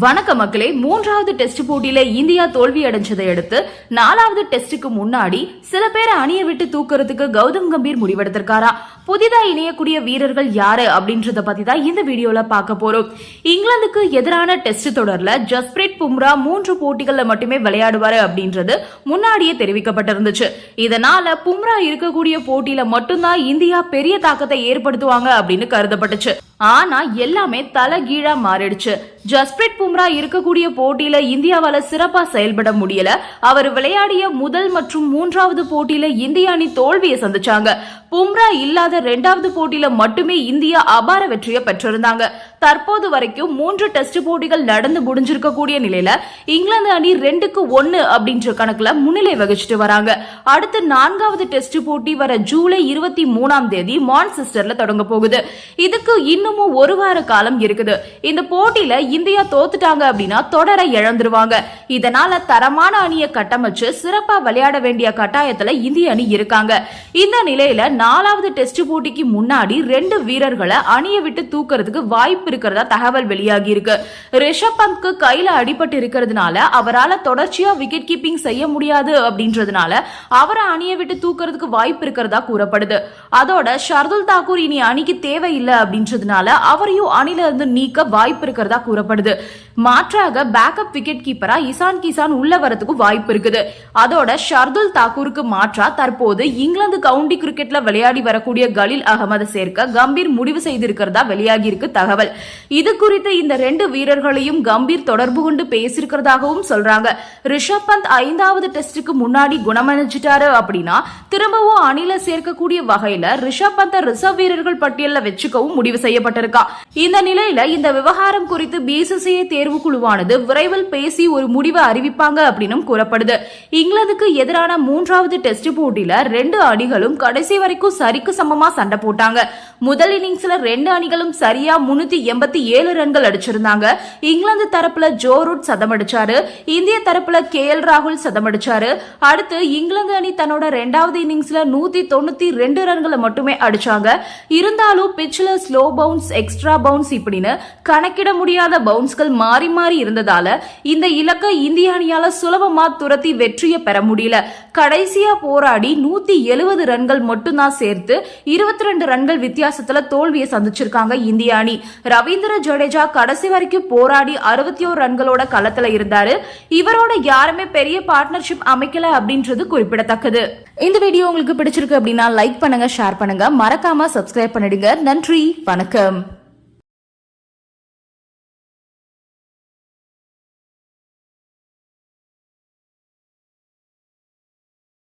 வணக்க மக்களே மூன்றாவது டெஸ்ட் போட்டியில இந்தியா தோல்வி அடைஞ்சதை அடுத்து நாலாவது டெஸ்டுக்கு முன்னாடி சில பேரை அணிய விட்டு தூக்குறதுக்கு கௌதம் கம்பீர் முடிவெடுத்திருக்காரா? புதிதா இணையக்கூடிய வீரர்கள் யாரு அப்படின்றத பத்தி தான் இந்த வீடியோல பார்க்க போறோம். இங்கிலாந்துக்கு எதிரான டெஸ்ட் தொடர்ல ஜஸ்பிரீத் பும்ரா மூன்று போட்டிகள்ல மட்டுமே விளையாடுவாரு அப்படின்றது முன்னாடியே தெரிவிக்கப்பட்டிருந்துச்சு. இதனால பும்ரா இருக்கக்கூடிய போட்டியில மட்டும்தான் இந்தியா பெரிய தாக்கத்தை ஏற்படுத்துவாங்க அப்படின்னு கருதப்பட்டுச்சு. ஆனா எல்லாமே தலைகீழா மாறிடுச்சு. ஜஸ்பிரீத் பும்ரா இருக்கக்கூடிய போட்டியில இந்தியாவால சிறப்பா செயல்பட முடியல. அவர் விளையாடிய முதல் மற்றும் மூன்றாவது போட்டியில இந்திய அணி தோல்வியை சந்திச்சாங்க. பும்ரா இல்லாத ரெண்டாவது போட்டியில மட்டுமே இந்தியா அபார வெற்றியை பெற்றிருந்தாங்க. தற்போது வரைக்கும் மூன்று டெஸ்ட் போட்டிகள் நடந்து முடிஞ்சிருக்கக்கூடிய நிலையில இங்கிலாந்து அணி ரெண்டுக்கு ஒன்னு அப்படின்ற கணக்குல முன்னிலை வகிச்சிட்டு வராங்க. அடுத்து நான்காவது டெஸ்ட் போட்டி வர ஜூலை இருபத்தி மூணாம் தேதி மான்செஸ்டர்ல தொடங்க போகுது. இதுக்கு இன்னமும் ஒரு வார காலம் இருக்குது. இந்த போட்டியில இந்தியா தோத்துட்டாங்க அப்படின்னா தொடரை இழந்துருவாங்க. இதனால தரமான அணியை கட்டமைச்சு சிறப்பா விளையாட வேண்டிய கட்டாயத்துல இந்திய அணி இருக்காங்க. இந்த நிலையில நாலாவது டெஸ்ட் போட்டிக்கு முன்னாடி ரெண்டு வீரர்களை அணியை விட்டு தூக்குறதுக்கு வாய்ப்பு இருக்கிறதா தகவல் வெளியாகி இருக்கு. ரிஷப் பந்த்க்கு கையில அடிபட்டு இருக்கிறதுனால அவரால் தொடர்ச்சியா விக்கெட் கீப்பிங் செய்ய முடியாது அப்படின்றதுனால அவரை அணியை விட்டு தூக்குறதுக்கு வாய்ப்பு இருக்கிறதா கூறப்படுது. அதோட ஷர்துல் தாக்கூர் இனி அணிக்கு தேவையில்லை அப்படின்றதுனால அவரையும் அணில இருந்து நீக்க வாய்ப்பு இருக்கிறதா கூறப்படுது. மாற்றாக பேக்கப் விக்கெட் கீப்பரா இசான் கிசான் உள்ள வரதுக்கு வாய்ப்பு இருக்குது. அதோட ஷர்துல் தாக்கூருக்கு மாற்றா தற்போது இங்கிலாந்து கவுண்டி கிரிக்கெட்ல விளையாடி வரக்கூடிய கலீல் அகமது சேர்க்க கம்பீர் முடிவு செய்திருக்கிறதா வெளியாகி இருக்கு தகவல். இது குறித்து இந்த ரெண்டு வீரர்களையும் கம்பீர் தொடர்பு கொண்டு பேசியிருக்கிறதாகவும் சொல்றாங்க. ரிஷப் பந்த் ஐந்தாவது டெஸ்டுக்கு முன்னாடி குணமடைஞ்சிட்டாரு அப்படின்னா திரும்பவும் அணில சேர்க்கக்கூடிய வகையில ரிஷப் பந்த ரிசர்வ் வீரர்கள் பட்டியலில் வச்சுக்கவும் முடிவு செய்யப்பட்டிருக்கா. இந்த நிலையில இந்த விவகாரம் குறித்து பிசிசிஐ தேர்வு குழுவானது விரைவில் பேசி ஒரு முடிவை அறிவிப்பாங்க அப்படின்னும் கூறப்படுது. இங்கிலாந்துக்கு எதிரான மூன்றாவது டெஸ்ட் போட்டியில ரெண்டு அணிகளும் கடைசி வரைக்கும் சரிக்கு சமமா சண்டை போட்டாங்க. முதல் இன்னிங்ஸ்ல ரெண்டு அணிகளும் சரியா முன்னூத்தி எண்பத்தி ஏழு ரன்கள் அடிச்சிருந்தாங்க. இங்கிலாந்து தரப்புல ஜோ ரூட் சதம் அடிச்சாரு. இந்திய தரப்புல கே எல் ராகுல் சதம் அடிச்சாரு. அடுத்து இங்கிலாந்து அணி தன்னோட ரெண்டாவது இன்னிங்ஸ்ல நூத்தி தொண்ணூத்தி ரெண்டு ரன்களை மட்டுமே அடிச்சாங்க. இருந்தாலும் பிச்சில் ஸ்லோ பவுன்ஸ் எக்ஸ்ட்ரா பவுன்ஸ் இப்படின்னு கணக்கிட முடியாத பவுன்ஸ்கள் மாறி மாறி இருந்ததால இந்த இலக்கை இந்திய அணியால சுலபமா துரத்தி வெற்றியை பெற முடியல. கடைசியா போராடி நூத்தி எழுபது ரன்கள் மட்டும்தான் சேர்த்து இருபத்தி ரெண்டு ரன்கள் வித்தியாசத்துல தோல்வியை சந்திச்சிருக்காங்க இந்திய அணி ரவீந்திர ஜடேஜா கடைசி வரைக்கும் போராடி அறுபத்தி ஓரு ரன்களோட களத்துல இருந்தாரு. இவரோட யாருமே பெரிய பார்ட்னர்ஷிப் அமைக்கல அப்படின்றது குறிப்பிடத்தக்கது. இந்த வீடியோ உங்களுக்கு பிடிச்சிருக்கு அப்படின்னா லைக் பண்ணுங்க ஷேர் பண்ணுங்க. மறக்காம சப்ஸ்கிரைப் பண்ணிடுங்க. நன்றி வணக்கம்.